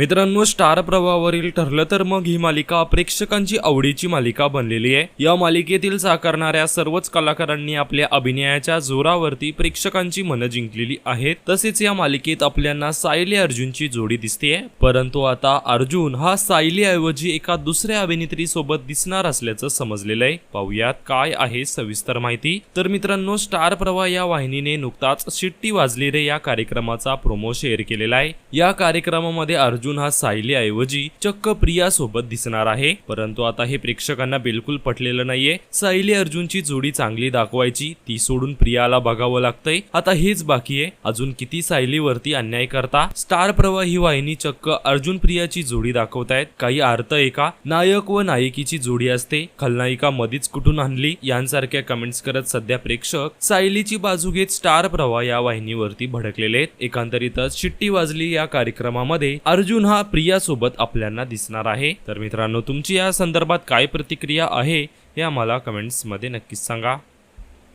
मित्रांनो स्टार प्रवाहावरील ठरलं तर मग ही मालिका प्रेक्षकांची आवडीची मालिका बनलेली आहे. या मालिकेतील साकारणाऱ्या सर्वच कलाकारांनी आपल्या अभिनयाच्या जोरावरती प्रेक्षकांची मनं जिंकलेली आहेत. तसेच या मालिकेत आपल्याला सायली अर्जुनची जोडी दिसतेय. परंतु आता अर्जुन हा सायली ऐवजी एका दुसऱ्या अभिनेत्री सोबत दिसणार असल्याचं समजलेलं आहे. पाहुयात काय आहे सविस्तर माहिती. तर मित्रांनो स्टार प्रवाह या वाहिनीने नुकताच शिट्टी वाजली रे या कार्यक्रमाचा प्रोमो शेअर केलेला आहे. या कार्यक्रमामध्ये अर्जुन अर्जुन हा सायली ऐवजी चक्क प्रिया सोबत दिसणार आहे. परंतु आता हे प्रेक्षकांना बिलकुल पटलेलं नाहीये. सायली अर्जुनची जोडी चांगली दाखवायची ती सोडून प्रियाला बघावं लागतंय. आता हेच बाकी आहे. अजून किती सायलीवरती अन्याय करता? स्टार प्रवाह ही वाहिनी चक्क अर्जुन प्रियाची जोडी दाखवतायत. काही अर्थ आहे का? नायक व नायिकेची जोडी असते. खलनायिका मधीच कुठून आणली? यांसारख्या कमेंट्स करत सध्या प्रेक्षक सायलीची बाजू घेत स्टार प्रवाह या वाहिनीवरती भडकलेले आहेत. एकांतरितच शिट्टी वाजली या कार्यक्रमामध्ये अर्जुन हा प्रिया सोबत आपल्याला दिसणार आहे. तर मित्रांनो तुमची या संदर्भात काय प्रतिक्रिया आहे हे आम्हाला कमेंट्समध्ये नक्कीच सांगा.